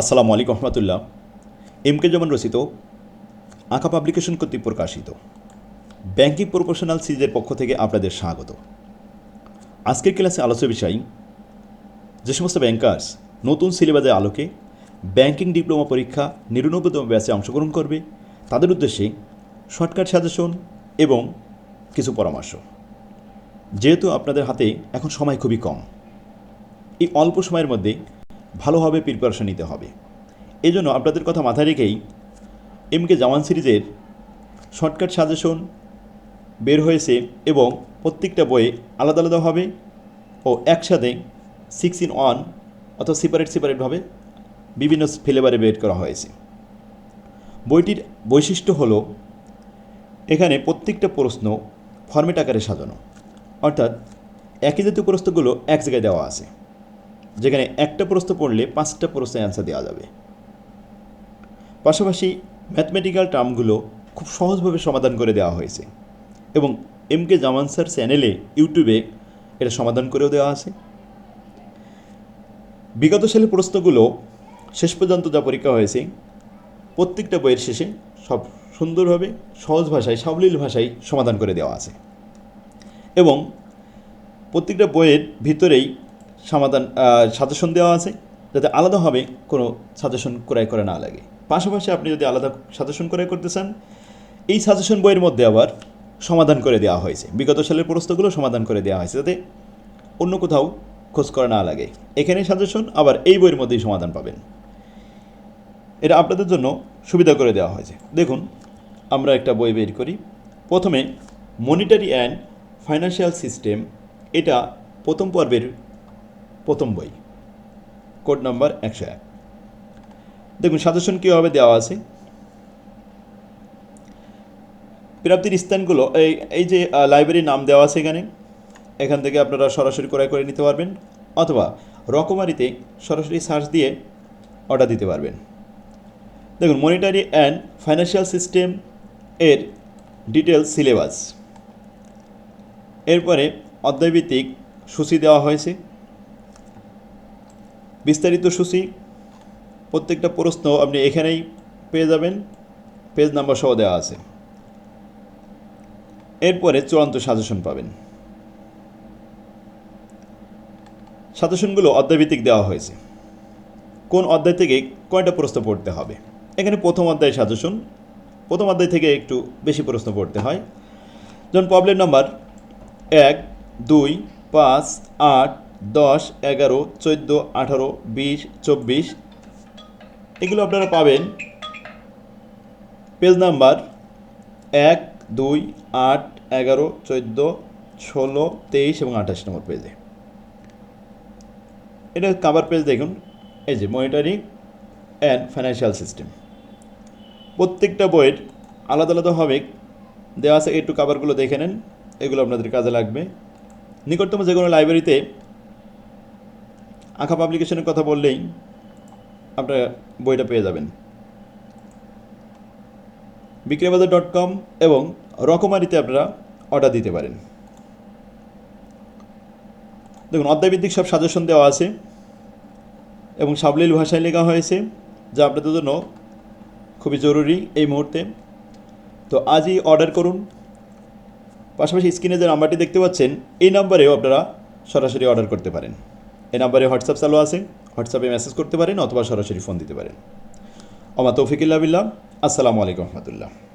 আসসালামু আলাইকুম রহমতুল্লাহ। M K যেমন রচিত, আঁকা পাবলিকেশন কর্তৃক প্রকাশিত। ব্যাংকিং প্রফেশনাল সিরিজের পক্ষ থেকে আপনাদের স্বাগত। আজকের ক্লাসে আলোচ্য বিষয়, যে সমস্ত ব্যাংকার্স নতুন সিলেবাসের আলোকে ব্যাংকিং ডিপ্লোমা পরীক্ষা নিরানব্বইতম ব্যাচে অংশগ্রহণ করবে, তাদের উদ্দেশ্যে শর্টকাট সাজেশন এবং কিছু পরামর্শ। যেহেতু আপনাদের হাতে এখন সময় খুবই কম, এই অল্প সময়ের মধ্যে ভালোভাবে প্রিপারেশন নিতে হবে। এই জন্য আপনাদের কথা মাথায় রেখেই এম কে জামান সিরিজের শর্টকাট সাজেশন বের হয়েছে এবং প্রত্যেকটা বইয়ে আলাদা আলাদাভাবে ও একসাথে সিক্স ইন ওয়ান অথবা সেপারেট সেপারেটভাবে বিভিন্ন ফ্লেভারে বের করা হয়েছে। বইটির বৈশিষ্ট্য হলো এখানে প্রত্যেকটা প্রশ্ন ফর্মেট আকারে সাজানো। অর্থাৎ একই জাতীয় প্রশ্নগুলো এক জায়গায় দেওয়া আছে। যেখানে একটা প্রশ্ন পড়লে পাঁচটা প্রশ্নের অ্যান্সার দেওয়া যাবে। পাশাপাশি ম্যাথমেটিক্যাল টার্মগুলো খুব সহজভাবে সমাধান করে দেওয়া হয়েছে এবং এম কে জামান স্যার চ্যানেলে ইউটিউবে এটা সমাধান করেও দেওয়া আছে। বিগত সালের প্রশ্নগুলো শেষ পর্যন্ত যা পরীক্ষা হয়েছে, প্রত্যেকটা বইয়ের শেষে সব সুন্দরভাবে, সহজ ভাষায়, সাবলীল ভাষায় সমাধান করে দেওয়া আছে। এবং প্রত্যেকটা বইয়ের ভিতরেই সমাধান সাজেশন দেওয়া আছে যাতে আলাদাভাবে কোনো সাজেশন ক্রয় করে না লাগে। পাশাপাশি আপনি যদি আলাদা সাজেশন ক্রয় করতে চান, এই সাজেশন বইয়ের মধ্যে আবার সমাধান করে দেওয়া হয়েছে। বিগত সালের প্রশ্নগুলো সমাধান করে দেওয়া হয়েছে যাতে অন্য কোথাও খোঁজ করা না লাগে। এখানে সাজেশন আবার এই বইয়ের মধ্যেই সমাধান পাবেন। এটা আপনাদের জন্য সুবিধা করে দেওয়া হয়েছে। দেখুন, আমরা একটা বই বের করি। প্রথমে মনিটারি অ্যান্ড ফাইন্যান্সিয়াল সিস্টেম এটা প্রথম পর্বের প্রথম বই। কোড নম্বর একশো এক। দেখুন, সাজেশন কীভাবে দেওয়া আছে? প্রাপ্তির স্থানগুলো, এই এই যে লাইব্রেরির নাম দেওয়া আছে এখানে, এখান থেকে আপনারা সরাসরি ক্রয় করে নিতে পারবেন, অথবা রকমারিতে সরাসরি সার্চ দিয়ে অর্ডার দিতে পারবেন। দেখুন মনিটারি অ্যান্ড ফাইন্যান্সিয়াল সিস্টেম এর ডিটেলস সিলেবাস এরপরে অধ্যায়ভিত্তিক সূচি দেওয়া হয়েছে। বিস্তারিত সূচি, প্রত্যেকটা প্রশ্ন আপনি এখানেই পেয়ে যাবেন। পেজ নাম্বার সহ দেওয়া আছে। এরপরে চূড়ান্ত সাজেশন পাবেন। সাজেশনগুলো অধ্যায়ভিত্তিক দেওয়া হয়েছে। কোন অধ্যায় থেকে কয়টা প্রশ্ন পড়তে হবে? এখানে প্রথম অধ্যায় সাজেশন। প্রথম অধ্যায় থেকে একটু বেশি প্রশ্ন পড়তে হয়। যেমন প্রবলেম নাম্বার এক, দুই, পাঁচ, আট দশ, এগারো, চোদ্দ, আঠারো, বিশ, চব্বিশ। এগুলো আপনারা পাবেন। পেজ নাম্বার এক, দুই, আট, এগারো, চোদ্দ, ষোলো, তেইশ এবং আঠাশ নম্বর পেজে। এটা কাভার পেজ দেখুন। এই যে মনিটারিং অ্যান্ড ফাইন্যান্সিয়াল সিস্টেম প্রত্যেকটা বইয়ের আলাদা আলাদাভাবে দেওয়া আছে একটু কাভারগুলো দেখে নেন। এগুলো আপনাদের কাজে লাগবে। নিকটতম যে কোনো লাইব্রেরিতে আঁকা পাবলিকেশনের কথা বললেই আপনারা বইটা পেয়ে যাবেন। বিক্রয়বাজার ডট কম এবং রকমারিতে আপনারা অর্ডার দিতে পারেন। দেখুন, অধ্যায়ভিত্তিক সব সাজেশন দেওয়া আছে এবং সাবলীল ভাষায় লেখা হয়েছে, যা আপনাদের জন্য খুবই জরুরি এই মুহূর্তে। তো আজই অর্ডার করুন। পাশাপাশি স্ক্রিনে যে নাম্বারটি দেখতে পাচ্ছেন, এই নাম্বারেও আপনারা সরাসরি অর্ডার করতে পারেন। এই নাম্বারে হোয়াটসঅ্যাপ চালু আছে। হোয়াটসঅ্যাপে মেসেজ করতে পারেন অথবা সরাসরি ফোন দিতে পারেন। আমার তৌফিকুল্লাহ বিল্লাহ। আসসালামু আলাইকুম রহমতুল্লাহ।